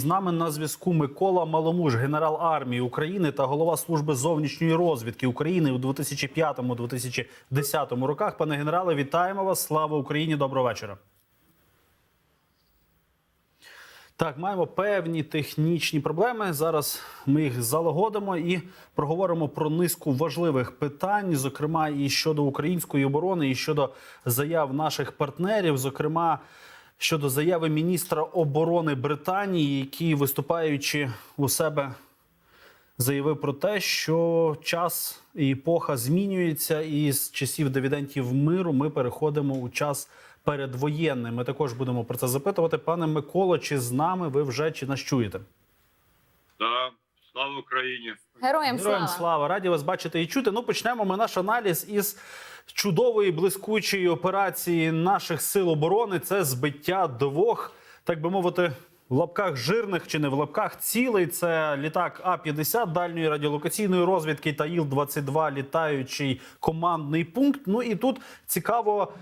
з нами на зв'язку Микола Маломуж, генерал армії України та голова служби зовнішньої розвідки України у 2005-2010 роках. Пане генерале, вітаємо вас! Слава Україні! Доброго вечора. Так, маємо певні технічні проблеми. Зараз ми їх залагодимо і проговоримо про низку важливих питань, зокрема і щодо української оборони, і щодо заяв наших партнерів, зокрема щодо заяви міністра оборони Британії, який виступаючи у себе. Заявив про те, що час і епоха змінюється, і з часів дивідентів миру ми переходимо у час передвоєнний. Ми також будемо про це запитувати. Пане Миколо, чи з нами ви вже чи нас чуєте? Да, слава Україні. Героям слава. Героям слава, раді вас бачити і чути. Ну почнемо ми наш аналіз із чудової блискучої операції наших сил оборони. Це збиття двох, так би мовити. В лапках жирних чи не в лапках цілий це літак А-50 дальньої радіолокаційної розвідки та Іл-22 літаючий командний пункт. Ну і тут цікаво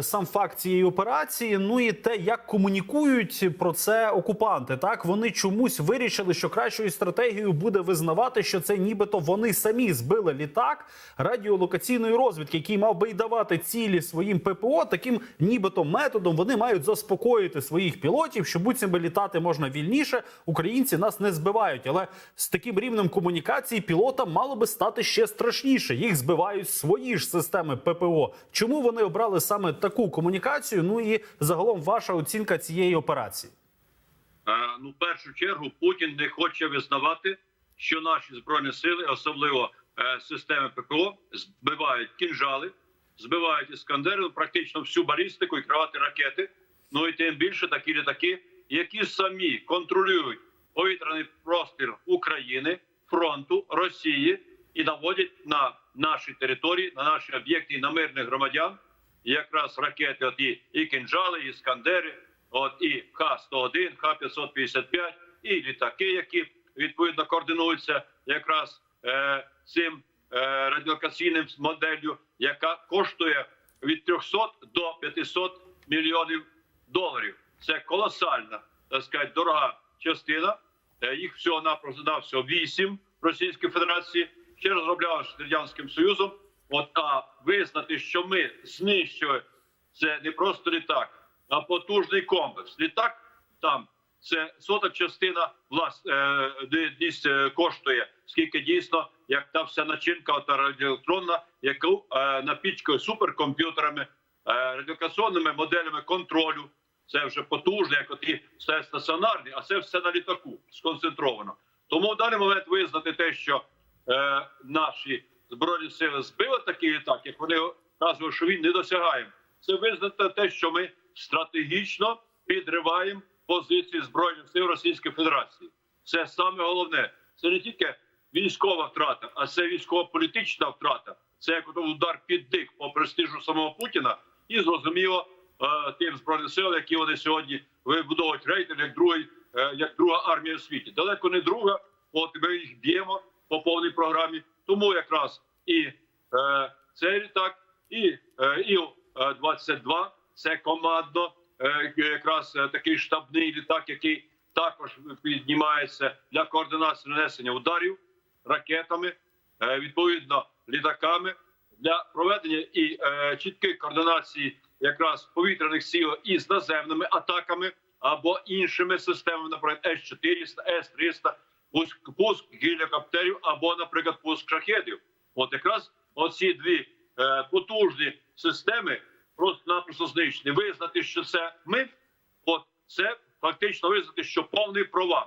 сам факт цієї операції. Ну і те, як комунікують про це окупанти. Так вони чомусь вирішили, що кращою стратегією буде визнавати, що це нібито вони самі збили літак радіолокаційної розвідки, який мав би й давати цілі своїм ППО. Таким нібито методом вони мають заспокоїти своїх пілотів, що буцім би літати можна вільніше. Українці нас не збивають, але з таким рівнем комунікації пілотам мало би стати ще страшніше. Їх збивають свої ж системи ППО. Чому вони обрали саме таку комунікацію? Ну і загалом ваша оцінка цієї операції. Е, ну, в першу чергу, Путін не хоче визнавати, що наші збройні сили, особливо е, системи ППО, збивають кінжали, збивають іскандери, ну, практично всю балістику і кривати ракети. Ну і тим більше такі літаки, які самі контролюють повітряний простір України, фронту Росії і наводять на наші території, на наші об'єкти і на мирних громадян. Якраз ракети, от і, і кінжали, і іскандери, от і Х-101, Х-555, і літаки, які відповідно координуються якраз е, цим е, радіолокаційним моделлю, яка коштує від 300 до 500 мільйонів доларів. Це колосальна, так сказати, дорога частина. Е, Їх всього напросто навсього 8 Російської Федерації, ще розроблялося Радянським Союзом. От а визнати, що ми знищили це не просто літак, а потужний комплекс. Літак там це сота частина влас е, дійсно коштує, скільки дійсно, як та вся начинка та радіоелектронна, яку е, напічкою суперкомп'ютерами, е, радіокаційними моделями контролю. Це вже потужне, як от і все стаціонарні, а це все на літаку сконцентровано. Тому в даний момент визнати те, що е, наші збройні сили збили такий літак, як вони кажуть, що він не досягаємо. Це визнати те, що ми стратегічно підриваємо позиції збройних сил Російської Федерації. Це саме головне. Це не тільки військова втрата, а це військово-політична втрата. Це як удар під дих по престижу самого Путіна, і зрозуміло е, тим збройним силам, які вони сьогодні вибудовують рейтинг як другий, е, як друга армія у світі. Далеко не друга. От ми їх б'ємо по повній програмі. Тому якраз і е, цей літак, і е, Іл-22 це командно, е, якраз е, такий штабний літак, який також піднімається для координації нанесення ударів ракетами, е, відповідно літаками. Для проведення і е, чіткої координації якраз повітряних сил із наземними атаками або іншими системами, наприклад, С-400, С-300, пуск, пуск гелікоптерів або, наприклад, пуск шахедів. От якраз оці дві е, потужні системи просто-напросто знищені. Визнати, що це ми, от це фактично визнати, що повний провал.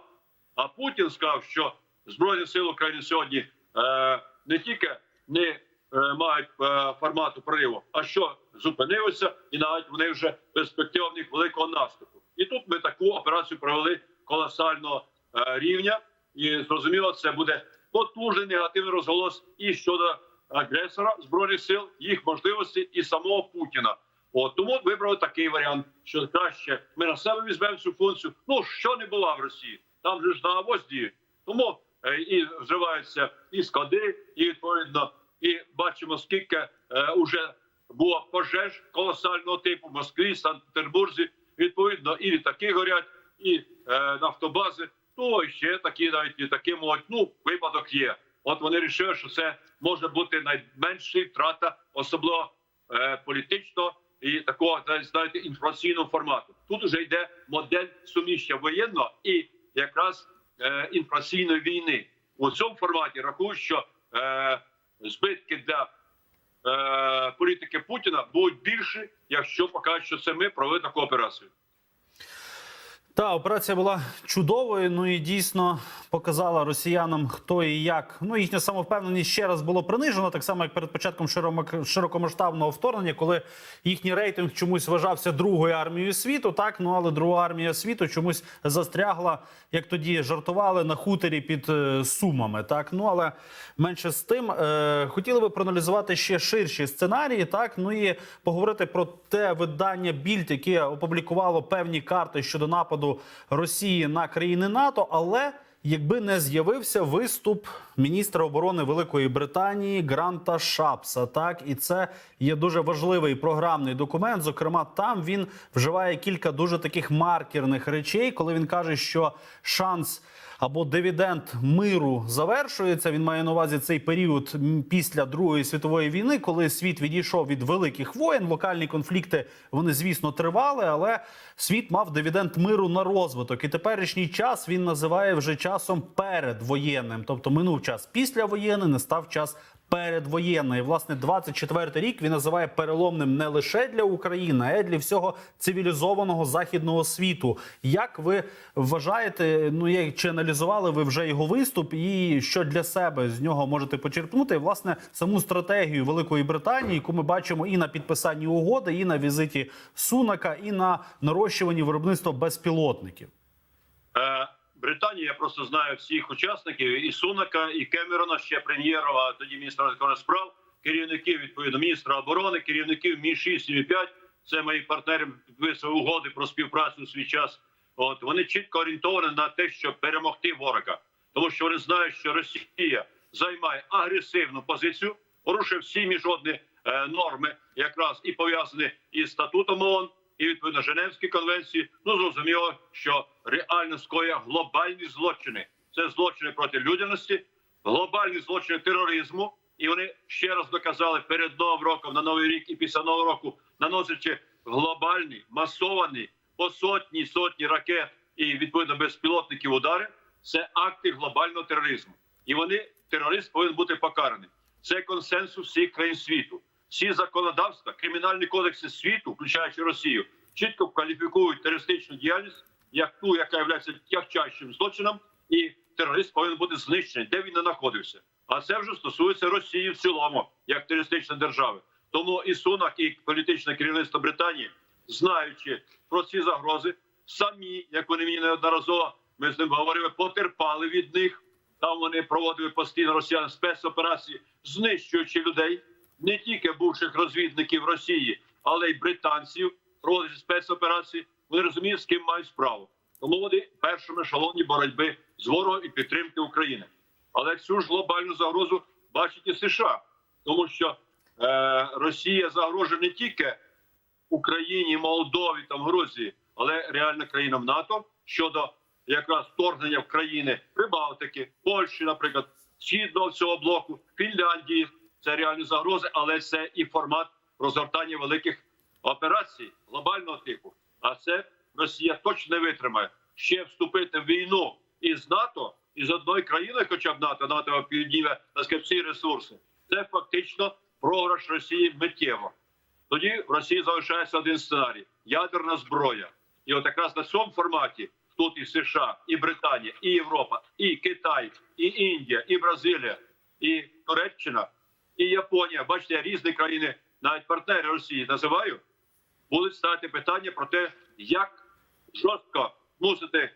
А Путін сказав, що Збройні сили України сьогодні е, не тільки не е, мають е, формату прориву, а що зупинилися, і навіть вони вже перспектива в них великого наступу. І тут ми таку операцію провели колосального е, рівня, і зрозуміло, це буде потужний негативний розголос і щодо агресора збройних сил, їх можливості і самого Путіна. От тому вибрали такий варіант, що краще ми на себе візьмемо цю функцію. Ну що не була в Росії, там же ж на авось діють. Тому е, і взриваються і склади, і відповідно, і бачимо, скільки е, уже було пожеж колосального типу в Москві, Санкт-Петербурзі. Відповідно, і літаки горять. і е, нафтобази. Ну ще такі навіть і такі можуть, ну випадок є. От вони вирішили, що це може бути найменша втрата, особливо е, політично і такого знаєте інформаційного формату. Тут вже йде модель суміща воєнного і якраз е, інформаційної війни. У цьому форматі рахую, що е, збитки для е, політики Путіна будуть більші, якщо покажуть, що це ми провели таку операцію. Та операція була чудовою. Ну і дійсно показала росіянам, хто і як. Ну їхня самовпевненість ще раз було принижено, так само як перед початком широкомасштабного вторгнення, коли їхній рейтинг чомусь вважався другою армією світу. Так ну але друга армія світу чомусь застрягла, як тоді жартували на хуторі під е, сумами. Так ну але менше з тим е, хотіли би проаналізувати ще ширші сценарії. Так ну і поговорити про те видання Більд, яке опублікувало певні карти щодо нападу Росії на країни НАТО, але якби не з'явився виступ міністра оборони Великої Британії Гранта Шапса, так і це є дуже важливий програмний документ. Зокрема, там він вживає кілька дуже таких маркерних речей, коли він каже, що шанс або дивіденд миру завершується. Він має на увазі цей період після Другої світової війни, коли світ відійшов від великих воєн. Локальні конфлікти вони, звісно, тривали, але світ мав дивіденд миру на розвиток. І теперішній час він називає вже часом передвоєнним, тобто минув час післявоєнний, не став час. Передвоєнний, І, власне, 24-й рік він називає переломним не лише для України, а й для всього цивілізованого західного світу. Як ви вважаєте? Ну як чи аналізували ви вже його виступ, і що для себе з нього можете почерпнути? Власне, саму стратегію Великої Британії, яку ми бачимо і на підписанні угоди, і на візиті Сунака, і на нарощуванні виробництва безпілотників. Британія, я просто знаю всіх учасників і Сунака, і Кемерона, ще прем'єра, а тоді міністра закордонних справ, керівників відповідно міністра оборони, керівників Мі 6 Мі 5 Це мої партнери підписували угоди про співпрацю у свій час. От вони чітко орієнтовані на те, щоб перемогти ворога, тому що вони знають, що Росія займає агресивну позицію, порушує всі міжнародні е, норми, якраз і пов'язані із статутом ООН, і відповідно Женевські конвенції. Ну зрозуміло, що реально скоює глобальні злочини. Це злочини проти людяності, глобальні злочини тероризму. І вони ще раз доказали перед новим роком на новий рік і після нового року, наносячи глобальні масовані по сотні сотні ракет і відповідно безпілотників удари. Це акти глобального тероризму, і вони терорист повинен бути покараний. Це консенсус всіх країн світу. Всі законодавства, кримінальні кодекси світу, включаючи Росію, чітко кваліфікують терористичну діяльність як ту, яка є тягчайшим злочином, і терорист повинен бути знищений, де він не знаходився. А це вже стосується Росії в цілому, як терористичної держави. Тому і Сунак, і політичне керівництво Британії, знаючи про ці загрози, самі, як вони мені неодноразово, ми з ним говорили, потерпали від них. Там вони проводили постійно росіян спецоперації, знищуючи людей, не тільки бувших розвідників Росії, але й британців, проводячи спецоперації. Вони розуміють, з ким мають справу. Тому вони першими шалоні боротьби з ворогом і підтримки України. Але цю ж глобальну загрозу бачить і США, тому що е, Росія загрожує не тільки Україні, Молдові там Грузії, але реально країнам НАТО щодо якраз вторгнення в країни Прибалтики, Польщі, наприклад, східного цього блоку, Фінляндії. Це реальні загрози, але це і формат розгортання великих операцій глобального типу. А це Росія точно не витримає ще вступити в війну із НАТО із одної країни, хоча б НАТО, НАТО так сказати, всі ресурси. Це фактично програш Росії миттєво. Тоді в Росії залишається один сценарій: ядерна зброя. І от якраз на цьому форматі тут і США, і Британія, і Європа, і Китай, і Індія, і Бразилія, і Туреччина, і Японія. Бачите, різні країни, навіть партнери Росії називаю, будуть ставити питання про те, як жорстко мусити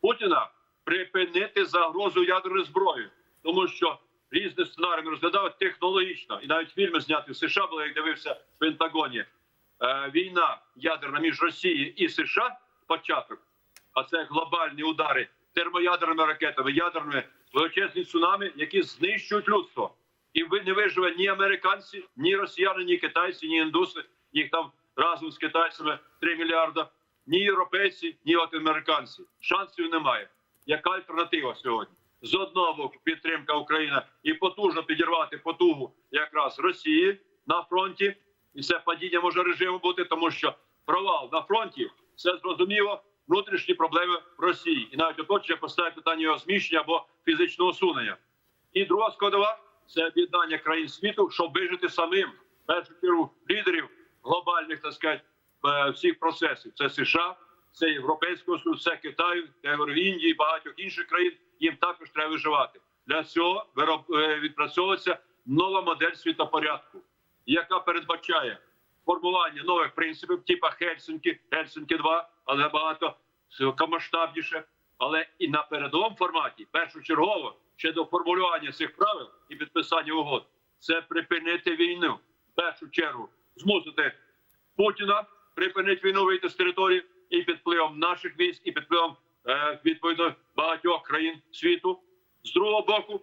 Путіна припинити загрозу ядерної зброї, тому що різні сценарії ми розглядали технологічно, і навіть фільми зняті в США були, як дивився в Пентагоні. Е, війна ядерна між Росією і США початок, а це глобальні удари термоядерними ракетами, ядерними величезні цунамі, які знищують людство. І не виживе ні американці, ні росіяни, ні китайці, ні індуси. Їх там разом з китайцями 3 мільярда. ні європейці, ні от американці. Шансів немає. Яка альтернатива сьогодні? З одного боку підтримка України і потужно підірвати потугу якраз Росії на фронті, і це падіння може режиму бути, тому що провал на фронті це зрозуміло внутрішні проблеми Росії, і навіть оточення поставить питання його зміщення або фізичного усунення. І друга складова це об'єднання країн світу, щоб вижити самим першу чергу лідерів глобальних так сказати, е, всіх процесів. Це США, це Європейського Союзу, це Китаю, Індії, багатьох інших країн. Їм також треба виживати. Для цього вироб- е, відпрацьовується нова модель світопорядку, яка передбачає формування нових принципів, типа Хельсинки, Хельсинки 2 але набагато масштабніше. Але і на передовому форматі, першочергово, ще до формулювання цих правил і підписання угод, це припинити війну. В першу чергу змусити Путіна припинити війну вийти з території і під впливом наших військ, і під впливом е, відповідно багатьох країн світу. З другого боку,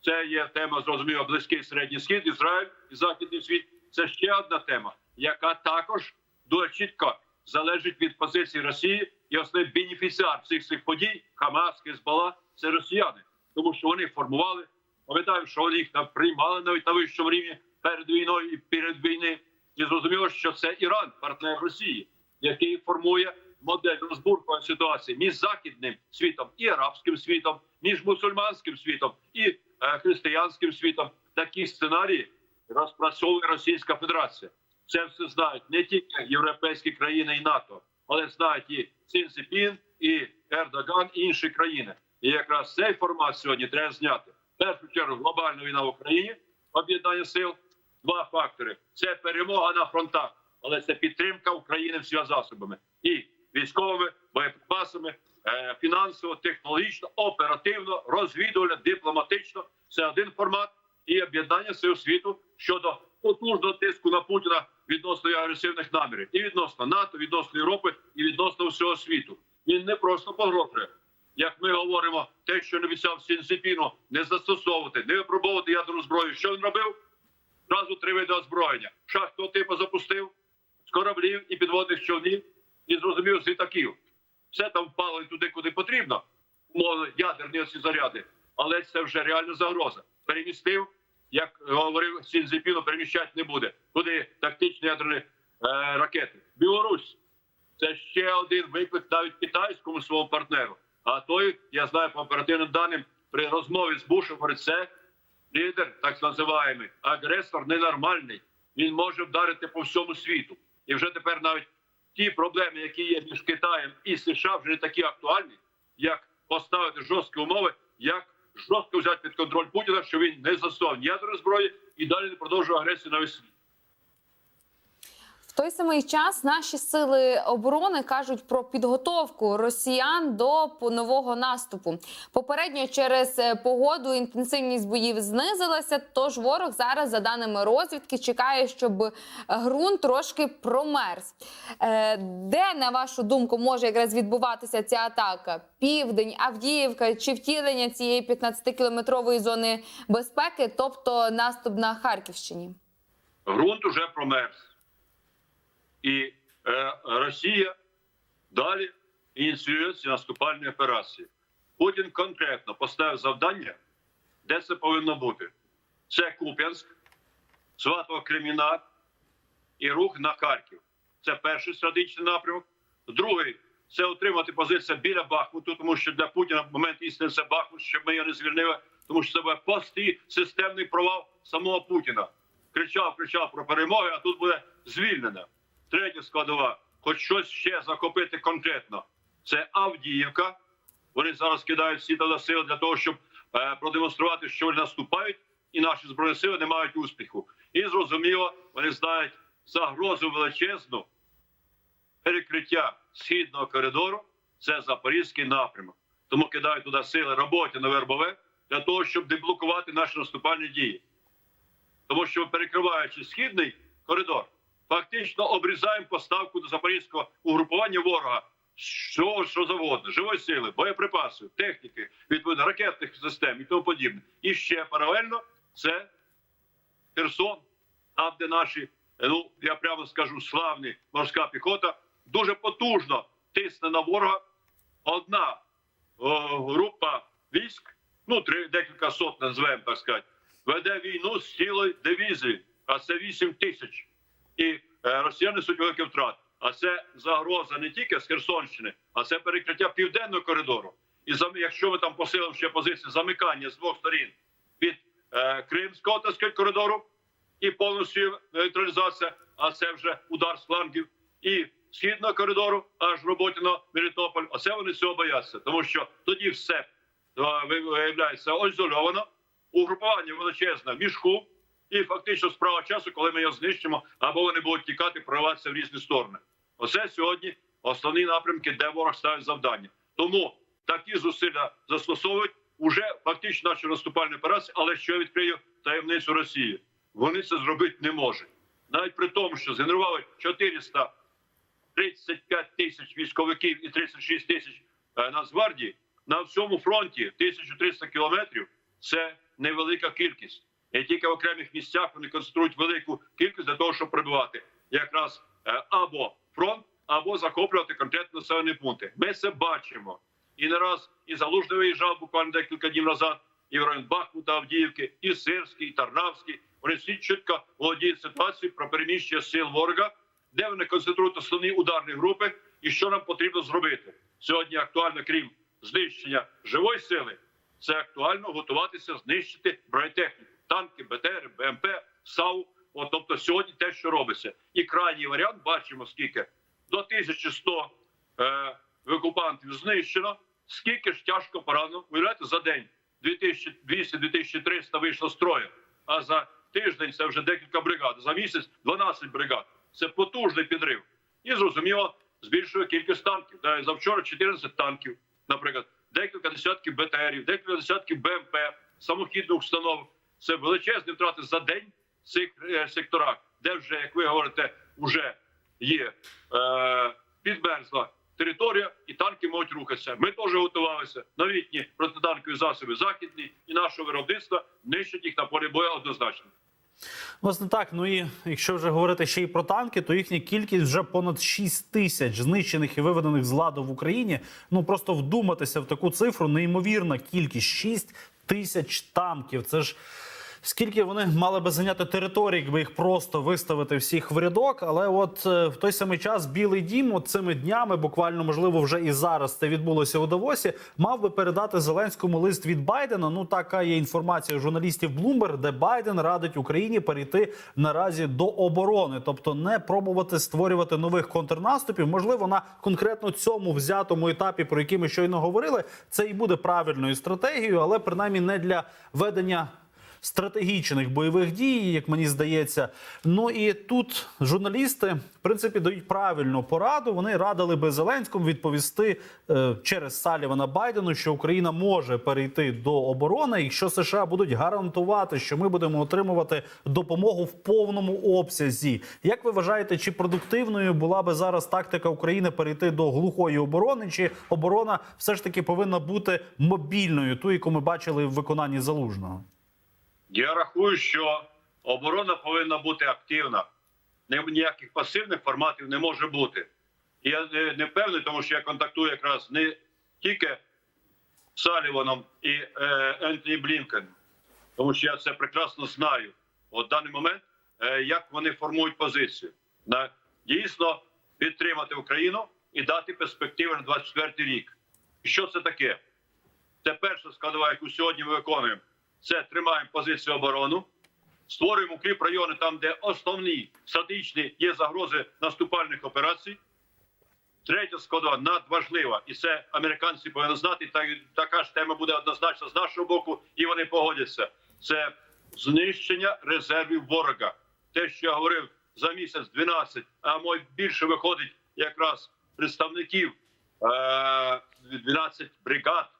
це є тема зрозуміло близький середній схід, Ізраїль і західний світ. Це ще одна тема, яка також дуже чітко залежить від позиції Росії і основний бенефіціар всіх цих подій Хамас, Хезбалла – це росіяни, тому що вони формували. Пам'ятаю, що вони їх там приймали навіть на вищому рівні перед війною і перед війни. І зрозуміло, що це Іран, партнер Росії, який формує модель розбуркування ситуації між західним світом і арабським світом, між мусульманським світом і е, християнським світом. Такі сценарії розпрацьовує Російська Федерація. Це все знають не тільки європейські країни і НАТО, але знають і Сін і Ердоган, і інші країни. І якраз цей формат сьогодні треба зняти. В першу чергу глобальна війна в Україні, об'єднання сил. Два фактори: це перемога на фронтах, але це підтримка України всіма засобами і військовими боєприпасами, е, фінансово, технологічно, оперативно, розвідувально, дипломатично. Це один формат і об'єднання сил світу щодо потужного тиску на Путіна відносно агресивних намірів, і відносно НАТО, відносно Європи, і відносно всього світу. Він не просто погрожує. Як ми говоримо, те, що не обіцяв Сінцепіно, не застосовувати, не випробовувати ядерну зброю. Що він робив? Зразу три види озброєння. Шахтового типу запустив з кораблів і підводних човнів, і зрозумів з літаків. Все там впало і туди, куди потрібно. Умовно, ядерні ці заряди. Але це вже реальна загроза. Перемістив, як говорив Сінзепіно, переміщати не буде. Куди тактичні ядерні е, ракети. Білорусь це ще один виклик навіть китайському своєму партнеру. А той, я знаю по оперативним даним, при розмові з Бушем говорить, це лідер, так називаємо, агресор ненормальний. Він може вдарити по всьому світу. І вже тепер навіть ті проблеми, які є між Китаєм і США, вже не такі актуальні, як поставити жорсткі умови, як жорстко взяти під контроль Путіна, що він не застосував ядерної зброї і далі не продовжує агресію на весь світ. Той самий час наші сили оборони кажуть про підготовку росіян до нового наступу. Попередньо через е, погоду інтенсивність боїв знизилася. Тож ворог зараз, за даними розвідки, чекає, щоб ґрунт трошки промерз. Е, Де, на вашу думку, може якраз відбуватися ця атака? Південь, Авдіївка чи втілення цієї 15-кілометрової зони безпеки, тобто наступ на Харківщині? Грунт уже промерз. І е, Росія далі ініціює ці наступальні операції. Путін конкретно поставив завдання, де це повинно бути. Це Куп'янськ, Сватово Креміна і рух на Харків. Це перший стратегічний напрямок. Другий це отримати позицію біля Бахмуту, тому що для Путіна в момент істини це Бахмут, щоб ми його не звільнили, тому що це буде постій системний провал самого Путіна. Кричав, кричав про перемоги, а тут буде звільнено. Третя складова, хоч щось ще захопити конкретно. Це Авдіївка. Вони зараз кидають всі туди сили для того, щоб е, продемонструвати, що вони наступають, і наші збройні сили не мають успіху. І зрозуміло, вони знають загрозу величезну перекриття східного коридору. Це запорізький напрямок. Тому кидають туди сили роботи на вербове для того, щоб деблокувати наші наступальні дії. Тому що перекриваючи східний коридор, фактично обрізаємо поставку до запорізького угрупування ворога. Що, що завгодно, живої сили, боєприпасів, техніки, відповідно ракетних систем і тому подібне. І ще паралельно це Херсон, там, де наші, ну я прямо скажу, славні морська піхота дуже потужно тисне на ворога. Одна о, група військ, ну три декілька сот назвемо так сказати, веде війну з цілою дивізією, а це 8 тисяч. І е, росіяни несуть великі втрати. А це загроза не тільки з Херсонщини, а це перекриття південного коридору. І якщо ми там посилимо ще позиції замикання з двох сторін від е, Кримського сказати, коридору і повністю нейтралізація, а це вже удар з флангів і східного коридору, аж Роботіно, Мелітополь. Оце вони цього бояться, тому що тоді все е, виявляється ізольовано, угрупування величезне в мішку, і фактично справа часу, коли ми його знищимо, або вони будуть тікати, прориватися в різні сторони. Оце сьогодні основні напрямки, де ворог ставить завдання. Тому такі зусилля застосовують уже фактично наші наступальні операції, але що я відкрию таємницю Росії. Вони це зробити не можуть. Навіть при тому, що згенерували 435 тисяч військовиків і 36 тисяч е, Нацгвардії, на всьому фронті 1300 кілометрів це невелика кількість. І тільки в окремих місцях вони концентрують велику кількість для того, щоб прибувати якраз е, або фронт, або захоплювати конкретні населені пункти. Ми це бачимо. І не раз і Залужний виїжджав буквально декілька днів назад, і в район Бахмута, Авдіївки, і Сирський, і Тарнавський. Вони всі чітко володіють ситуацією про переміщення сил ворога, де вони концентрують основні ударні групи, і що нам потрібно зробити сьогодні. Актуально, крім знищення живої сили, це актуально готуватися знищити бронетехніку, танки, БТР, БМП, САУ. От, тобто сьогодні те, що робиться, і крайній варіант бачимо скільки до 1100 е, окупантів знищено. Скільки ж тяжко поранено, виявляєте, за день 2200-2300 вийшло з строю, а за тиждень це вже декілька бригад, за місяць 12 бригад. Це потужний підрив. І зрозуміло, збільшує кількість танків. Да, завчора 14 танків, наприклад, декілька десятків БТРів, декілька десятків БМП, самохідних установ. Це величезні втрати за день в цих е, секторах, де вже, як ви говорите, вже є е, підмерзла територія, і танки можуть рухатися. Ми теж готувалися. Новітні протитанкові засоби західні і нашого виробництва нищать їх на полі бою однозначно. Власне так. Ну і якщо вже говорити ще й про танки, то їхня кількість вже понад 6 тисяч знищених і виведених з ладу в Україні. Ну просто вдуматися в таку цифру, неймовірна кількість 6 тисяч танків. Це ж. Скільки вони мали би зайняти території, якби їх просто виставити всіх в рядок, але от е, в той самий час Білий Дім от цими днями, буквально можливо, вже і зараз це відбулося у Давосі, мав би передати Зеленському лист від Байдена. Ну така є інформація журналістів Bloomberg, де Байден радить Україні перейти наразі до оборони, тобто не пробувати створювати нових контрнаступів. Можливо, на конкретно цьому взятому етапі, про який ми щойно говорили, це і буде правильною стратегією, але принаймні не для ведення стратегічних бойових дій, як мені здається. Ну і тут журналісти, в принципі, дають правильну пораду. Вони радили би Зеленському відповісти е, через Салівана Байдену, що Україна може перейти до оборони, і що США будуть гарантувати, що ми будемо отримувати допомогу в повному обсязі. Як ви вважаєте, чи продуктивною була би зараз тактика України перейти до глухої оборони, чи оборона все ж таки повинна бути мобільною, ту, яку ми бачили в виконанні залужного? Я рахую, що оборона повинна бути активна. Ніяких пасивних форматів не може бути. Я не, впевнений, тому що я контактую якраз не тільки з Саліваном і е, Ентоні Блінкен, тому що я це прекрасно знаю. От даний момент, е, як вони формують позицію. На дійсно підтримати Україну і дати перспективи на 24 рік. Що це таке? Це перша складова, яку сьогодні ми виконуємо. Це тримаємо позицію оборону, створюємо укріп райони там, де основні стратегічні є загрози наступальних операцій. Третя складова надважлива, і це американці повинні знати. Та така ж тема буде однозначно з нашого боку, і вони погодяться. Це знищення резервів ворога. Те, що я говорив за місяць 12, а мой більше виходить якраз представників е, 12 бригад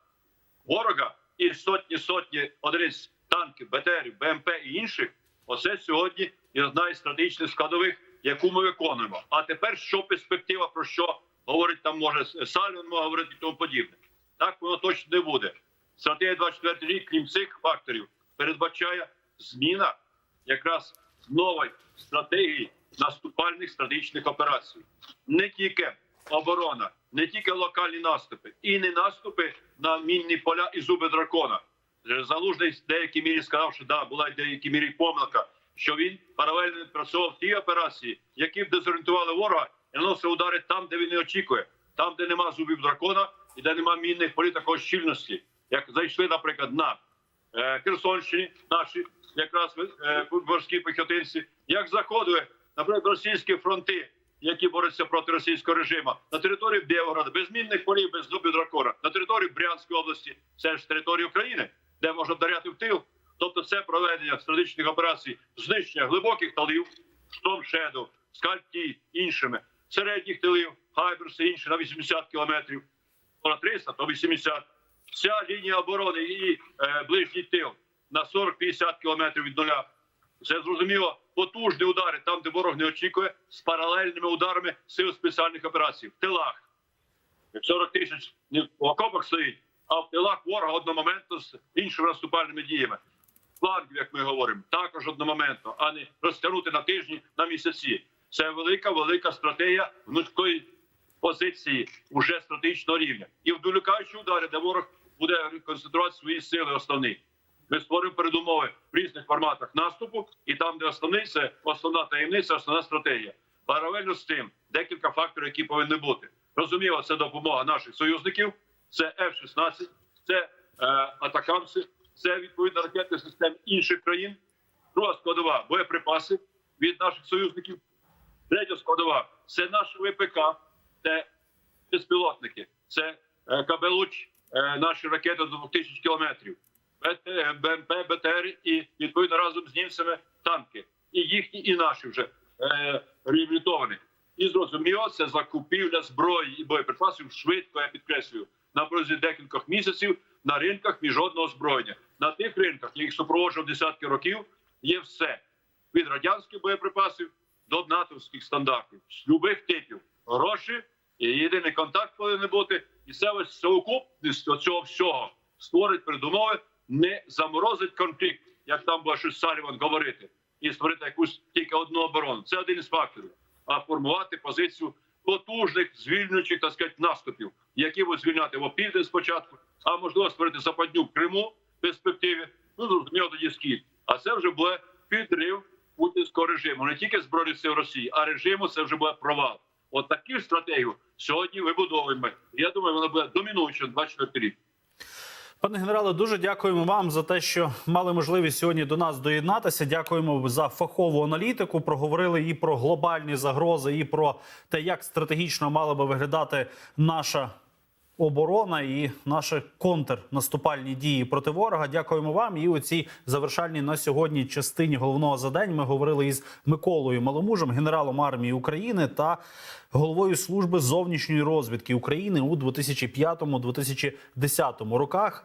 ворога і сотні сотні одиниць танків, БТРів, БМП і інших. Оце сьогодні і одна із стратегічних складових, яку ми виконуємо. А тепер що перспектива, про що говорить там може Салін, може говорити і тому подібне. Так воно точно не буде. Стратегія 24 рік, крім цих факторів, передбачає зміна якраз нової стратегії наступальних стратегічних операцій. Не тільки оборона, не тільки локальні наступи, і не наступи на мінні поля і зуби дракона. Залужний в деякій мірі сказав, що да, була в деякій мірі помилка, що він паралельно відпрацьовував ті операції, які б дезорієнтували ворога і наносив удари там, де він не очікує, там, де нема зубів дракона і де нема мінних полів такої щільності, як зайшли, наприклад, на е, Херсонщині, наші якраз е, морські пехотинці, як заходили, наприклад, російські фронти, які борються проти російського режиму, на території Білгорода, без мінних полів, без зубів дракона, на території Брянської області, це ж територія України, де можна вдаряти в тил. Тобто, це проведення стратегічних операцій, знищення глибоких талів, штормшеду, скальті, іншими, середніх тилів, хайберси, інші на 80 кілометрів, то на 300, то 80. Вся лінія оборони і е, ближній тил на 40-50 кілометрів від нуля. Це зрозуміло потужні удари там, де ворог не очікує, з паралельними ударами сил спеціальних операцій в тилах. 40 тисяч не в окопах стоїть, а в тилах ворога одномоментно з іншими наступальними діями. Флангів, як ми говоримо, також одномоментно, а не розтягнути на тижні, на місяці. Це велика, велика стратегія гнучкої позиції уже стратегічного рівня. І вдолікаючі удари, де ворог буде концентрувати свої сили основні. Ми створимо передумови в різних форматах наступу, і там, де основний, це основна таємниця, основна стратегія. Паралельно з тим, декілька факторів, які повинні бути. Розуміло, це допомога наших союзників, це F-16, це е, атакамси, це відповідно ракетні системи інших країн. Друга складова боєприпаси від наших союзників. Третя складова це наші ВПК, це безпілотники, це е, Кабелуч, е, наші ракети до 2000 кілометрів, БМП, БТР і відповідно разом з німцями танки. І їхні, і наші вже е, реабілітовані. І зрозуміло, це закупівля зброї і боєприпасів швидко, я підкреслюю, на протязі декількох місяців на ринках міжнародного озброєння. На тих ринках, яких супроводжував десятки років, є все від радянських боєприпасів до натовських стандартів з любих типів. Гроші і єдиний контакт повинен бути. І це ось совокупність цього всього створить передумови, не заморозить конфлікт, як там було щось Саліван говорити, і створити якусь тільки одну оборону. Це один із факторів. А формувати позицію потужних звільнюючих, так сказати, наступів, які будуть звільняти в південь спочатку, а можливо створити западню в Криму в перспективі. Ну зрозуміло тоді схід. А це вже буде підрив путінського режиму, не тільки збройних сил Росії, а режиму це вже буде провал. От таку стратегію сьогодні вибудовуємо. Я думаю, вона буде домінуюча 24 рік. Пане генерале, дуже дякуємо вам за те, що мали можливість сьогодні до нас доєднатися. Дякуємо за фахову аналітику. Проговорили і про глобальні загрози, і про те, як стратегічно мала би виглядати наша оборона і наші контрнаступальні дії проти ворога. Дякуємо вам. І у цій завершальній на сьогодні частині головного за день ми говорили із Миколою Маломужем, генералом армії України та головою служби зовнішньої розвідки України у 2005-2010 роках.